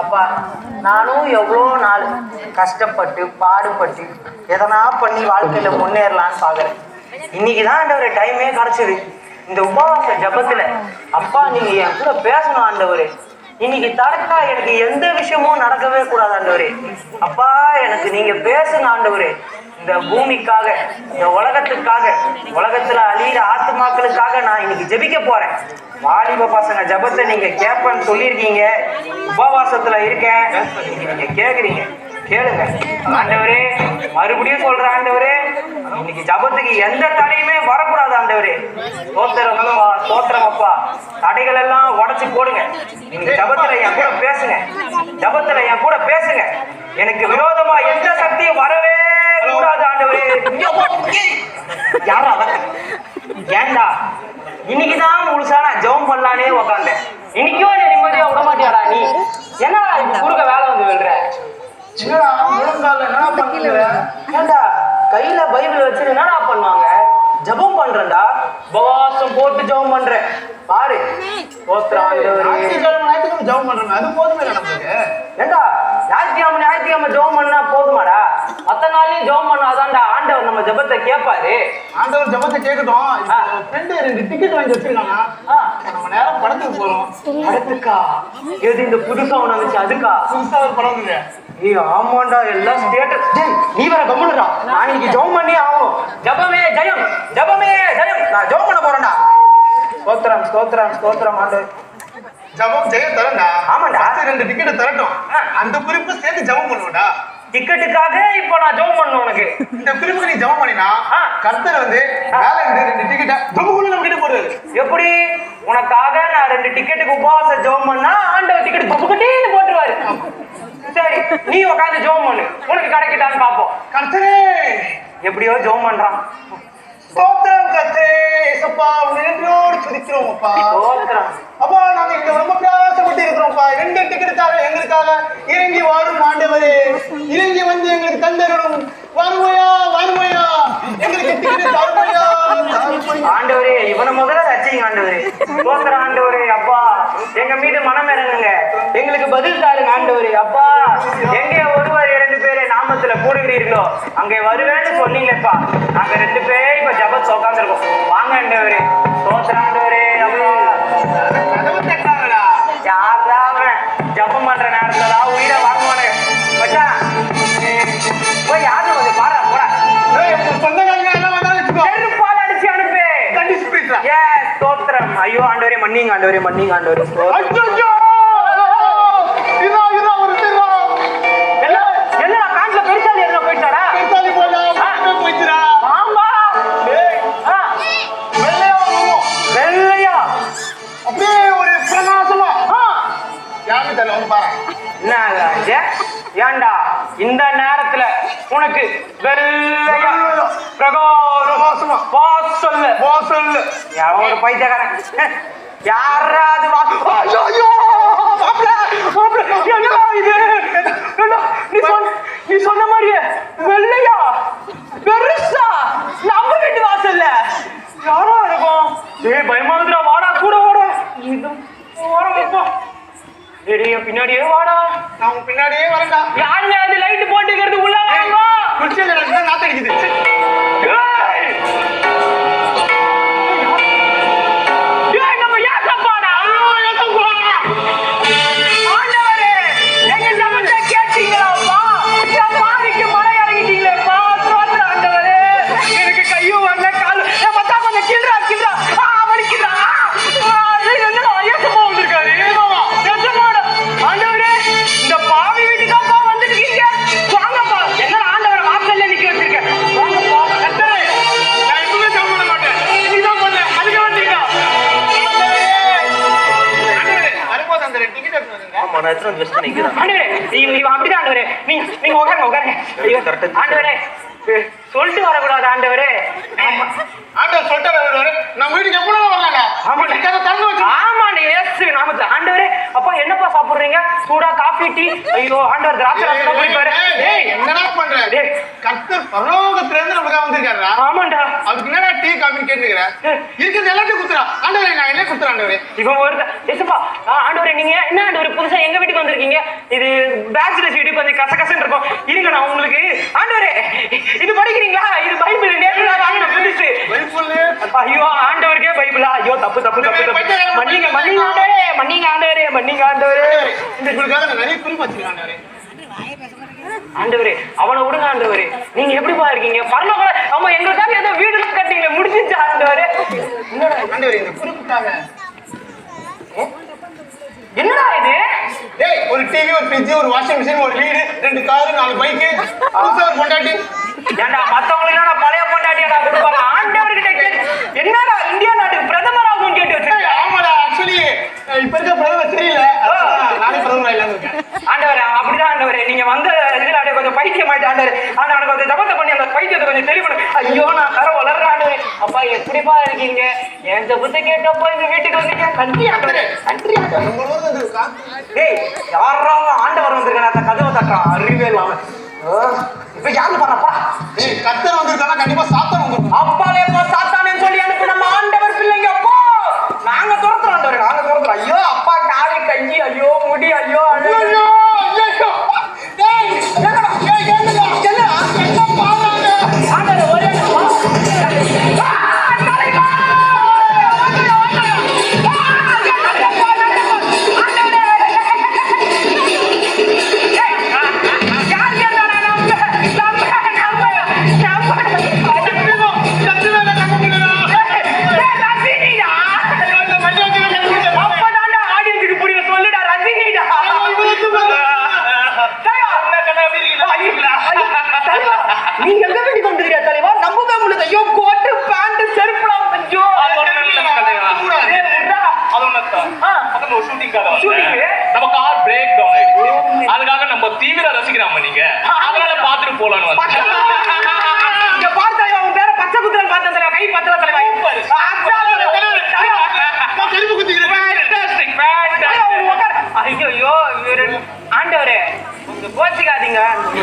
அப்பா நானும் எவ்வளோ நாள் கஷ்டப்பட்டு பாடுபட்டு எதனா பண்ணி வாழ்க்கையில முன்னேறலாம்னு பார்க்குறேன் இன்னைக்கு தான் ஆண்டவர் டைமே கிடைச்சது. இந்த உபவாச ஜபத்தில் அப்பா நீங்க என் கூட பேசணும் ஆண்டவர். இன்னைக்கு தடக்கா எனக்கு எந்த விஷயமும் நடக்கவே கூடாது ஆண்டவரே. அப்பா எனக்கு நீங்க பேசுங்க ஆண்டவரே. இந்த பூமிக்காக இந்த உலகத்துக்காக உலகத்துல அழியிற ஆத்துமாக்களுக்காக நான் இன்னைக்கு ஜெபிக்க போறேன். வாலிப பசங்க ஜபத்தை நீங்க கேட்பேன்னு சொல்லியிருக்கீங்க. உபவாசத்துல இருக்கேன். நீங்க கேக்குறீங்க. கேளுங்க. ஆண்டவரே மறுபடியும் சொல்ற ஆண்டவரே. இன்னைக்கு ஜபத்துக்கு எந்த தடையுமே வரக்கூடாது ஆண்டவரே. தோத்திரம் அப்பா தோத்திரம் அப்பா. தடைகள் எல்லாம் உடச்சு போடுங்க. நீங்க ஜபத்துல என் கூட பேசுங்க. ஜபத்துல என் கூட பேசுங்க. எனக்கு விரோதமா எந்த சக்தியும் வரவே கூடாது ஆண்டவரே. யாரா ஏன்டா இன்னைக்குதான் முழுசா நான் ஜெபம் பண்ணலானே உக்காந்தேன். இன்னைக்கும் நீ நிம்மதியா விட மாட்டியாடா நீ? என்ன இப்ப குறுக்க வேலை வந்து விழுற? என்னடா என்ன ஏண்டா கையில பைபிள் வச்சு என்னடா பண்ணுவாங்க? ஜெபம் பண்றேன்டா. உபவாசம் போட்டு ஜெபம் பண்றேன். பாரு. ஜெபம் பண்றோமே அது போதுமே ஏண்டா ஞாயிற்றுக்கிழமை ஞாயிற்றுக்கிழமை ஜெபம் பண்ணா போதுமாடா? மத்த நாளையும் ஜெபம் பண்ணாதான்டா ஆண்டவர் நம்ம ஜெபத்தை கேட்பாரு ஆண்டவர் ஜெபத்தை கேட்கட்டும். ஃப்ரெண்டு ரெண்டு டிக்கெட் வாங்கி வச்சிருக்காங்க. ஆ, நம்ம நேரம் படத்துக்கு போறோம். அடுத்துக்கா? எது இந்த புதுசா ஒண்ணு வந்துச்சு? அதுக்கா? புதுசா ஒரு படம் வந்து ஏய் ஆமாண்டா எல்லாம் ஸ்டேட்டஸ் டேய் நீ வேற கம்முனுடா நான் இன்னைக்கு ஜெபம் பண்ணி ஆகணும். ஜெபமே ஜெயம். ஜெபமே ஜெயம். நான் ஜெபம் பண்ண போறேன்டா. ஸ்தோத்திரம் ஸ்தோத்திரம் ஸ்தோத்திரம் ஆண்டவர். ஜெபம் ஜெய தரண்டா ஆமாண்டா. ரெண்டு டிக்கெட் தரட்டும். அந்த குறிப்பு சேர்த்து ஜெபம் பண்ணுவோம்டா. டிக்கெட்டுக்காக இப்போ நான் ஜெபம் பண்ணணும் உனக்கு. இந்த குறிப்புக்கு நீ ஜெபம் பண்ணினா. கர்த்தர் வந்து இருந்து ரெண்டு டிக்கெட்டை துபுக்குள்ள நம்ம கிட்ட போடுவாரு எப்படி? உனக்காக நான் ரெண்டு டிக்கெட்டுக்கு உபவாச ஜெபம் பண்ணா ஆண்டவர் டிக்கெட் தொப்புக்கிட்டே போட்டுருவாரு. சரி நீ உட்காந்து ஜெபம் பண்ணு. உனக்கு கிடைக்குதான்னு பார்ப்போம். கர்த்தரே. எப்படியோ ஜெபம் பண்றான். ஸ்தோத்திரம். இயேசுப்பா உன்னை நன்றியோடு துதிக்கிறோம் அப்பா. அப்பா நாங்க இங்க ரொம்ப பிரயாசப்பட்டு இருக்கிறோம்ப்பா ரெண்டு டிக்கெட்டுக்காக எங்களுக்காக இறங்கி வாரும் ஆண்டவரே. இறங்கி வந்து எங்களுக்கு தந்தரணும் வருமையா வருமையா எங்களுக்கு டிக்கெட் தருமையா ஆண்டவரே இவனை முதல்ல ரசிங்க ஆண்டவரே. ஸ்தோத்திரம் ஆண்டவரே அப்பா. எங்க மீது மனம் இறங்குங்க. எங்களுக்கு பதில் தாருங்க ஆண்டவரே அப்பா. எங்கே ஒருவர் இரண்டு பேரை நாமத்துல கூடுகிறீர்களோ அங்கே வருவேன்னு சொன்னீங்களேப்பா வந்து பாரு. என்ன ராஜா? ஏன்டா இந்த நேரத்துல உனக்கு வெள்ளையா? பிரகாரம் பிரகாசமா. வாசல்ல. வாசல்ல. எவன் ஒரு பைத்தியக்காரன். யாராவது நீ சொன்ன நீ சொன்ன மாதிரியே வெள்ளையா? பெருசா? நம்ம வீட்டு வாசல்ல. யாரா இருக்கும் ஏய் பயமாதுரா வாடா கூட வாடா இது ஓரமா டேய் பின்னாடியே வாடா. நான் உன் பின்னாடியே வரேன்டா. யாருங்க அது லைட் போட்டுக்கிறது உள்ள வாங்க. குடிச்சது எனக்கு ஏய், சொல்லிட்டு வரக்கூடாது ஆண்டவரே. ஆமா. ஆண்டவர் சொல்லிட்டு வருவாரு நம்ம வீட்டுக்கு எப்போ வரலாங்க ஆமாண்ணே. வீட்டுக்காக திறந்து வச்சு ஆமாண்ணே இயேசு நாமத்துல. ஆண்டவரே அப்பா என்னப்பா சாப்பிடுறீங்க? சூடா காஃபி டீ? ஐயோ ஆண்டவர் திராட்சை குடிப்பாரு. என்னடா பண்ற? டேய். கர்த்தர் பரலோகத்துல இருந்து நமக்காக வந்திருக்காருடா. ஆமாண்டா. அதுக்கு என்னடா டீ காபி கேட்டுக்கிறேன். இருக்கிறது எல்லாத்தையும் குத்துறா ஆண்டவரே நான் என்ன குத்துறேன் ஆண்டவரே இவன் ஒரு எசுப்பா ஆண்டவரே நீங்க என்ன ஆண்டவரே புதுசா எங்க வீட்டுக்கு வந்திருக்கீங்க? இது பேச்சுலர்ஸ் வீட்டுக்கு கொஞ்சம் கசகசன்னு இருக்கும். இருங்க நான் உங்களுக்கு. ஆண்டவரே இது படிக்கிறீங்களா? இது பைபிள் நான் வாங்கின புதுசு. ஐயோ ஆண்டவருக்கே பைபிளா? ஐயோ தப்பு தப்பு தப்பு தப்பு. மன்னிங்க மன்னிங்க ஆண்டவரே மன்னிங்க ஆண்டவரே மன்னிங்க ஆண்டவரே. இந்த நான் நிறைய குறிப்பு வச்சிருக்கேன் ஆண்டவரே. ஆண்டவரே அவனை விடுங்க ஆண்டவரே. நீங்க எப்படிப்பா இருக்கீங்க? பரலோக ஆமா எங்களுக்காக ஏதோ வீடு கட்டிங்களே முடிஞ்சிச்சு ஆண்டவரே? என்னடா ஆண்டவரே இந்த குறிப்புக்காக என்னடா இது? டேய் ஒரு டிவி ஒரு ஃப்ரிட்ஜ் ஒரு வாஷிங் மிஷின் ஒரு வீடு ரெண்டு காரு நாலு பைக்கு புதுசா ஒரு பொண்டாட்டி. ஏன்டா மத்தவங்களுக்கு என்னடா பழைய பொண்டாட்டியடா கொடுப்பாங்க? ஆண்டவர்கிட்ட கேட்டு என்னடா இந்தியா நாட்டுக்கு பிரதமர் ஆகும் கேட்டு ஆமாடா ஆக்சுவலி இப்ப இருக்க பிரதமர் சரியில்லை நானே பிரதமர் ஆயிடலாம்னு இருக்கேன். ஆண்டவரே அப்படிதான் ஆண்டவரே நீங்க வந்த இதுல அப்படியே கொஞ்சம் ஆயிட்டு ஆண்டவரே ஆண்டவனை கொஞ்சம் ஜபத்தை பண்ணி அந்த பைத்தியத்தை கொஞ்சம் பண்ணு. ஐயோ நான் தர வளர்ற ஆண்டவரே அப்பா எப்படிப்பா இருக்கீங்க? என் ஜபத்தை கேட்டப்போ எங்க வீட்டுக்கு வந்தீங்க. நன்றி ஆண்டவரே. நன்றி ஆண்டவரே. உங்களோட வந்து கா- டேய் யாரோ ஆண்டவர் வந்திருக்கான அந்த கதவை தட்டுறான். அறிவே இல்லாம. இப்ப யாரு பண்ணப்பா ஏய், கர்த்தர் வந்திருக்கானா? கண்டிப்பா சாத்தான் வந்திருக்கும். அப்பாலே போ சாத்தானே சொல்லி அனுப்பி நம்ம ஆண்டவர் பிள்ளைங்க அப்போ. நாங்க துரத்துறோம் நாங்க துரத்துறோம். ஐயோ அப்பா காலி கையி ஐயோ முடி. ஐயோ ஐயோ.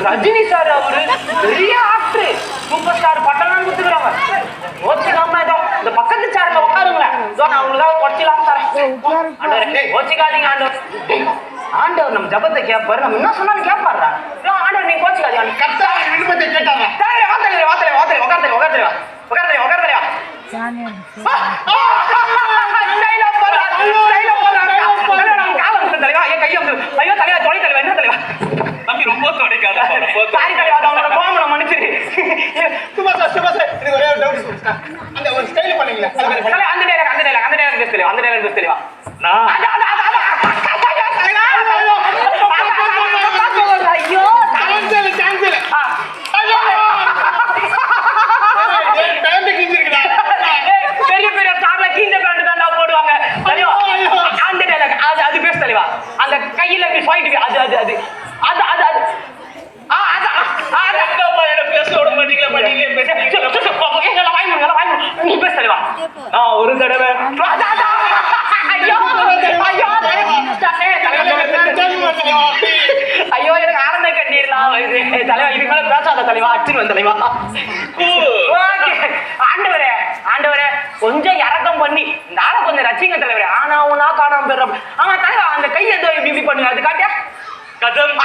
ரஜினி சார் அவரு பெரிய ஆக்டர் சூப்பர் ஸ்டார் பட்டம்லாம் கொடுத்துக்கிறாங்க கோச்சிக்காம ஏதோ இந்த பக்கத்து சேர்ல உட்காருங்களேன் இதோ நான் உங்களுக்காக குறைச்சிலாம் தரேன் ஆண்டவரே கோச்சிக்காதீங்க ஆண்டவர் ஆண்டவர் நம்ம ஜபத்தை கேட்பாரு நம்ம என்ன சொன்னாலும் கேட்பாருடா ஆண்டவர் நீங்க கோச்சிக்காதீங்க கர்த்தர் விருப்பத்தை கேட்டாங்க தலைவரே, வா தலைவரே, வா தலைவரே, வா தலைவரே, உட்காரு தலைவரே, உட்காரு தலைவரே, உட்காரு தலைவரே, உட்காரு தலைவரே. போடுறா. தலைவா, ஐயோ, கையை. ஐயோ, தலைவா, தொலை தலைவா, என்ன தலைவா? தம்பி ரொம்ப தொடைக்காத சாரி அது அவனோட கோவம், நான் மன்னிச்சிரு. சும்மா சார் சும்மா சார் எனக்கு ஒரே ஒரு டவுட் அந்த ஒரு ஸ்டைல் பண்ணீங்களே அந்த dialogue, அந்த dialogue, அந்த dialogue பேசு அந்த dialogue பேசு தலைவா. நான் அது, அது, அது, அது, ஐயோ, தலைவா, ஐயோ, ஐயோ, சான்ஸ் இல்ல சான்ஸ் இல்ல ஆ. ஐயோ ஏய் பேண்ட் கிஞ்சிருக்குடா ஏய், பெரிய பெரிய ஸ்டார்ல கீந்த பேண்ட் தான்டா போடுவாங்க தலைவா ஐயோ. அந்த dialogue, அது அது பேசு தலைவா அந்த கையில இப்படி சொல்லிட்டு அது அது அது அது அது அது ஆ அது ஆ, அது அம்மா என்ன பேச விட மாட்டீங்களா மாட்டீங்களே சரி, சரி, சரி, சரி, எங்களை வாங்கி கொடுங்க, எங்களை நான் ஒரு தடவை. ஐயோ ஐயோ ஐயோ எனக்கு ஆனந்த கண்ணீர்லாம் தலைவா இதுக்கு மேல பேசாத தலைவா அச்சுன்னு தலைவா ஆண்டவரே ஆண்டவரே கொஞ்சம் இறக்கம் பண்ணி. இந்த ஆளை கொஞ்சம் ரசிங்க தலைவரே. ஆனா உனா காணாம போயிடுற ஆமா தலைவா அந்த கையை இப்படி இப்படி பண்ணுங்க. அது காட்டியா? கதம்.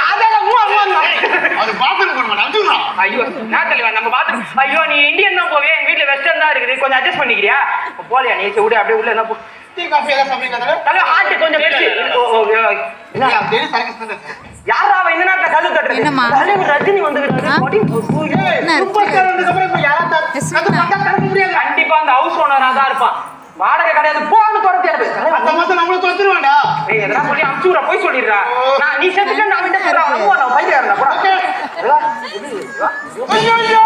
அது பாத்ரூம் ஐயோ நான் தலைவா நம்ம பாத்ரூம் ஐயோ நீ இந்தியன் தான் போவே. எங்க வெஸ்டர்ன் தான் இருக்குது. கொஞ்சம் அட்ஜஸ்ட் பண்ணிக்கிறியா? போலியா? நீ விடு அப்படியே உள்ள என்ன போ. டீ காஃபி எல்லாம் சாப்பிடுங்க தானே தலைவா ஹார்ட் கொஞ்சம் பெருசு. ஓ, ஓ, ஓ, என்ன டெய்லி சரக்கு சாப்பிடுங்க யாரா அவன் இந்த நேரத்துல கல்லு தட்டுறது? தலைவர் ரஜினி சூப்பர்? ஸ்டார் வந்ததுக்கு அப்புறம் இப்ப யாரா? பட்டா முடியாது கண்டிப்பா அந்த ஹவுஸ் ஓனரா தான் இருப்பான். வாடகை கிடையாது போன்னு துரத்தி அனுப்பு. அந்த மாசம் நம்மள தொத்துருவாண்டா ஏய் எதனா சொல்லி அமுச்சு விட போய் சொல்லிடுறா. நான் நீ செத்துட்டு நான் வந்து சொல்றேன். அம்மா நான் பையன் ஓகே ஐயோ ஐயோ.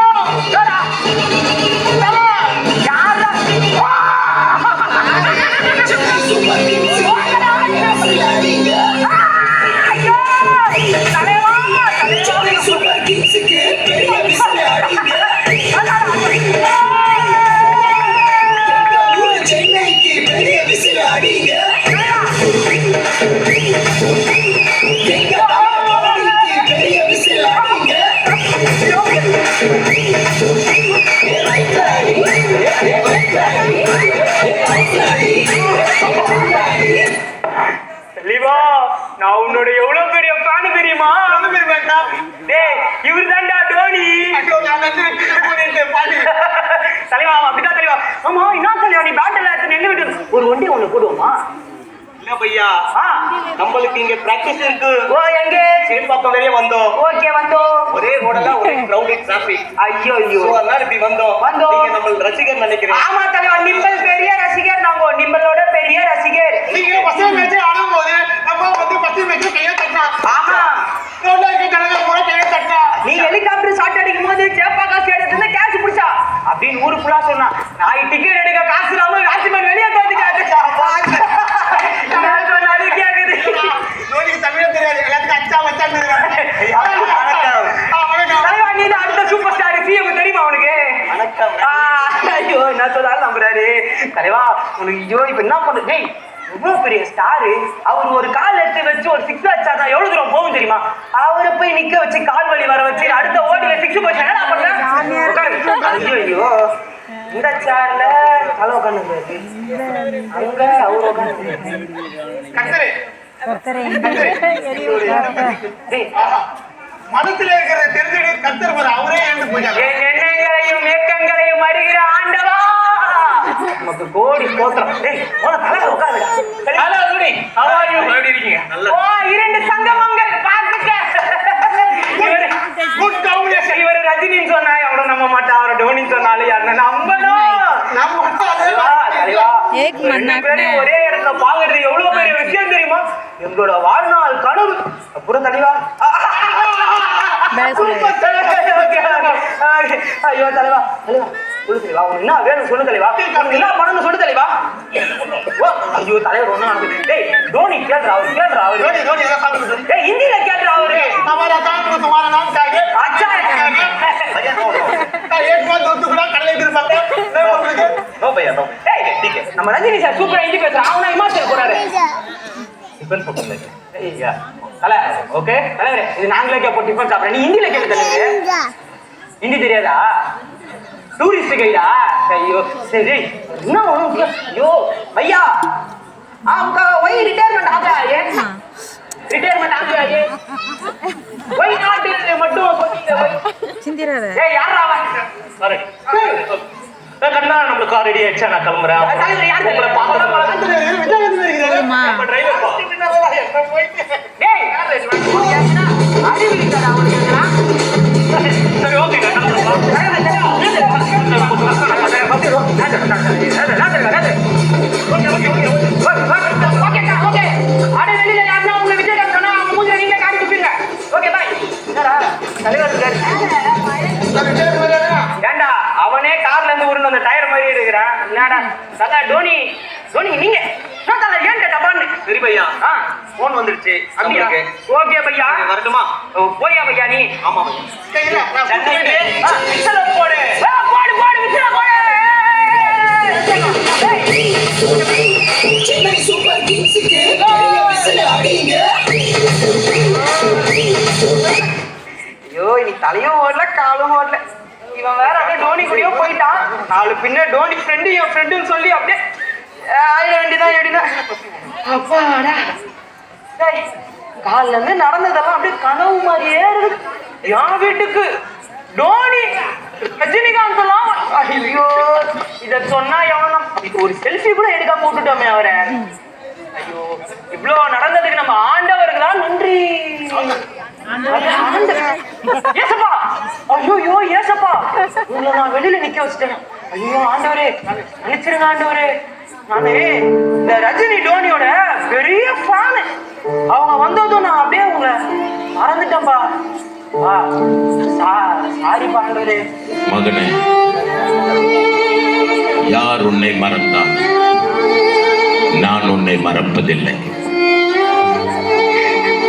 தெளிவா நான் உன்னோட எவ்வளவு பெரிய ஃபேன் தெரியுமா? டேய் இவர் தான்டா டோனி தலைவா அப்படிதான் தலைவா. ஆமா என்ன தலைவா நீ பேட்டில் நின்று விட்டு ஒரு ஒண்டி ஒண்ணு போடுவோமா? பையா? நம்மளுக்கு இங்க பிராக்டிஸ் இருக்கு. ஓ எங்கே? சேப்பாக்கம் வரையும் வந்தோம். ஓகே வந்தோம். ஒரே ரோடெல்லாம் ஒரே கிரௌடட் டிராபிக் ஐயோ ஐயோ. அதனால இப்படி வந்தோம். வந்தோம். நீங்க நம்ம ரசிகர் நினைக்கிறேன் ஆமா தலைவா நிம்பல் பெரிய ரசிகர் நாங்க நிம்பலோட பெரிய ரசிகர். நீங்க ஃபர்ஸ்ட் மேட்ச் ஆடும் போது நம்ம வந்து ஃபர்ஸ்ட் மேட்ச் கையை தட்டினா? ஆமா. ரோட்ல இருக்க கூட கையை தட்டினா? நீ ஹெலிகாப்டர் ஷாட் அடிக்கும் போது சேப்பாக்கா ஸ்டேடியத்துல இருந்து கேட்ச் பிடிச்சா? அப்படின்னு ஊரு ஃபுல்லா சொன்னா நான் டிக்கெட் எடுக்க காசு இல்லாம வாட்ச்மேன் வெளியே தோத்துக்காரு நான் சொன்னாலே கேக்குது தோனிக்கு தமிழே தெரியாது எல்லாத்துக்கும் அச்சா வச்சான்னு வணக்கம் தலைவா நீ தான் அடுத்த சூப்பர் ஸ்டார் சிஎம் தெரியுமா உனக்கு வணக்கம் ஆ, சொல்லாலும் நம்புறாரு. தலைவா உனக்கு ஐயோ இப்ப என்ன பண்ணு? டேய் இவ்வளவு பெரிய ஸ்டாரு அவர் ஒரு கால் எடுத்து வச்சு ஒரு சிக்ஸ் வச்சாருன்னா எவ்வளவு தூரம் போகும் தெரியுமா? அவரை போய் நிக்க வச்சு கால் வலி வர வச்சு அடுத்த ஓடில சிக்ஸ் போச்சு. என்ன பண்றேன் உட்காரு. ஐயோ இந்த சேர்ல தலை உட்காந்து அங்க அவர் உட்காந்து கத்தரு மனசுல இருக்கிறத தெரிஞ்சுட்டு கத்தர் அவரே எழுந்து எண்ணங்களையும் ஏக்கங்களையும் அறிகிற ஆண்டவா. நமக்கு கோடி ஸ்தோத்திரம் டேய் போன தலை உட்கார. ஹலோ குடி ஹவ் ஆர் யூ எப்படி இருக்கீங்க? ஓ இரண்டு சங்கமங்கள். பார்த்துக்க. இவரு குட் காம்பினேஷன் இவரு ரஜினின்னு சொன்னா எவ்வளவு நம்ப மாட்டா. அவரை டோனின்னு சொன்னாலும் யாருன்னா? நம்பணும். நம்ம ஒரே இடத்துல பாக்குறது எவ்வளவு பெரிய விஷயம் தெரியுமா? எங்களோட வாழ்நாள் கனவு. அப்புறம் தலைவா ஐயோ தலைவா தலைவா. சொல்லு தலைவா உனக்கு என்ன வேணும் சொல்லு தலைவா உனக்கு என்ன பண்ணணும் சொல்லு தலைவா ஓ, ஐயோ தலைவர் ஒண்ணு நடக்குது டேய் தோனி கேட்றா அவர் கேட்றா அவரு தோனி தோனி எதை சாப்பிடுறது டேய் ஹிந்தில கேட்றா அவரு हमारा काम तो तुम्हारा नाम क्या है अच्छा एक बार दो टुकड़ा कर लेते हैं बातें नहीं बोल रहे நோ பையா நோ டேய் நம்ம ரஜினி சார் சூப்பரா ஹிந்தி பேசுறான் அவனா இமாச்சல் போறாரு டிஃபன் சாப்பிடல ஐயா தலை ஓகே தலைவரே இது நாங்களே கேட்போம் டிஃபன் சாப்பிட்றேன் நீ ஹிந்தில கேட்க தலைவரே ஹிந்தி தெரியாதா டூரிஸ்ட் கைடா ஐயோ சரி என்ன உனக்கு? ஐயோ भैया आपका वही रिटायरमेंट आ गया है रिटायरमेंट आ गया है वही नाट மட்டும் சொல்லிட்டு वही சிந்திராத ஏய் யாரா அவன் சாரி கண்ணா நம்மளுக்கு கார் ரெடி ஆயிடுச்சா நான் கிளம்புறேன் தலைவர் யார் உங்களை பார்க்கலாம் हैं विजय அவனே கார்ல இருந்து உருண்டு அந்த டயர் மாதிரி எடுக்கிறான் என்னடா தலா டோனி டோனி நீங்க ஏன் டப்பான்னு சரி பையா போன் வந்துருச்சு அப்படியா ஓகே பையா வரட்டுமா போயா பையா நீ ஆமா பையா சென்னைக்கு போடு போடு போடு போடு. சென்னை சூப்பர் கிங்ஸுக்கு அடிங்க ஐயோ இனி தலையும் ஓடல காலும் ஓடல. இவன் வேற அப்படியே டோனி கூடயோ போயிட்டான். நாலு பின்ன டோனி ஃப்ரெண்டு என் ஃப்ரெண்டுன்னு சொல்லி அப்படியே அஹ், ஆயிட வேண்டியதான் எப்படின்னா அப்பாடா. டேய், காலைல இருந்து நடந்ததெல்லாம் அப்படியே கனவு மாதிரியே இருக்கு என் வீட்டுக்கு டோனி ரஜினிகாந்த் எல்லாம் ஐயோ இத சொன்னா எவனும் ஒரு செல்ஃபி கூட எடுக்காம போட்டுட்டோமே அவரை. ஐயோ இவ்வளவு நடந்ததுக்கு நம்ம ஆண்டவருக்கு தான் நன்றி ஏசப்பா ஐயோ ஏசப்பா. உங்களை நான் வெளியில நிக்க வச்சிட்டேன். ஐயோ ஆண்டவரே நினைச்சிருங்க ஆண்டவரே. நானு இந்த ரஜினி டோனியோட பெரிய ஃபேனு அவங்க வந்ததும் நான் அப்படியே உங்களை மறந்துட்டேன்பா. மகனே யார் உன்னை மறந்தால் நான் உன்னை மறப்பதில்லை.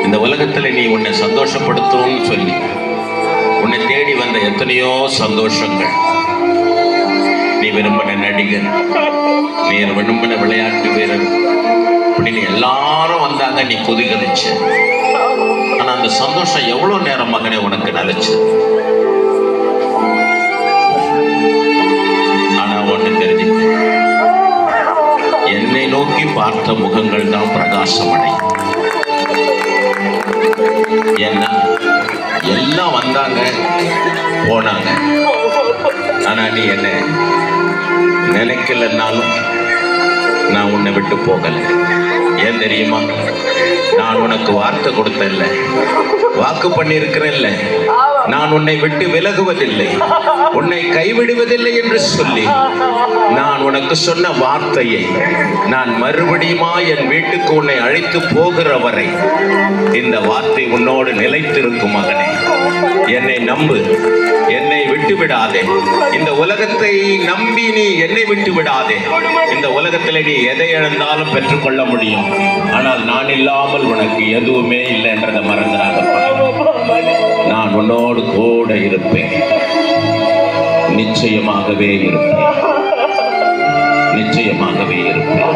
இந்த உலகத்துல நீ உன்னை சந்தோஷப்படுத்தணும்னு சொல்லி உன்னை தேடி வந்த எத்தனையோ சந்தோஷங்கள். நீ விரும்பின நடிகர் நீ விரும்பின விளையாட்டு வீரர் அப்படின்னு சந்தோஷம் தாங்க நீ கொதிகலிச்ச ஆனா அந்த சந்தோஷம் எவ்வளவு நேரம் மகனே உனக்கு நிலைச்சு? ஆனா ஒண்ணு தெரிஞ்சு என்னை நோக்கி பார்த்த முகங்கள் தான் பிரகாசமடை ஏன்னா எல்லாம் வந்தாங்க போனாங்க. ஆனா நீ என்ன நினைக்கலன்னாலும் நான் உன்னை விட்டு போகலை. ஏன் தெரியுமா? நான் உனக்கு வார்த்தை கொடுத்தேன்ல வாக்கு பண்ணியிருக்கிறேன்ல நான் உன்னை விட்டு விலகுவதில்லை. உன்னை கைவிடுவதில்லை என்று சொல்லி நான் உனக்கு சொன்ன வார்த்தையை நான் மறுபடியுமா என் வீட்டுக்கு உன்னை அழைத்து போகிற வரை இந்த வார்த்தை உன்னோடு நிலைத்திருக்கும் மகனே. என்னை நம்பு. விட்டு விடாதே இந்த உலகத்தை நம்பி நீ என்னை விட்டு விடாதே இந்த உலகத்தில் நீ எதை இழந்தாலும் பெற்றுக்கொள்ள முடியும். ஆனால் நான் இல்லாமல் உனக்கு எதுவுமே இல்லை என்றதை மறந்துடாதப்பா நான் உன்னோடு கூட இருப்பேன். நிச்சயமாகவே இருப்பேன். நிச்சயமாகவே இருப்பேன்.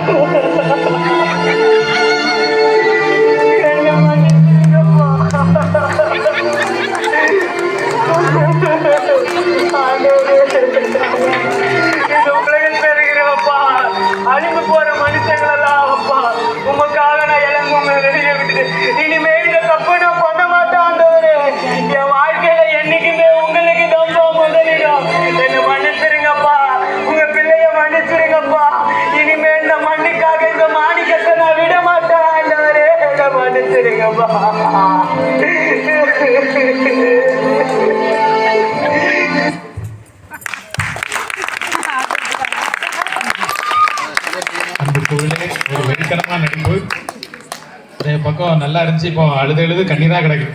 நடிப்பு அதே பக்கம் நல்லா இருந்துச்சு. இப்போ அழுது அழுது கண்ணீராக கிடக்கு.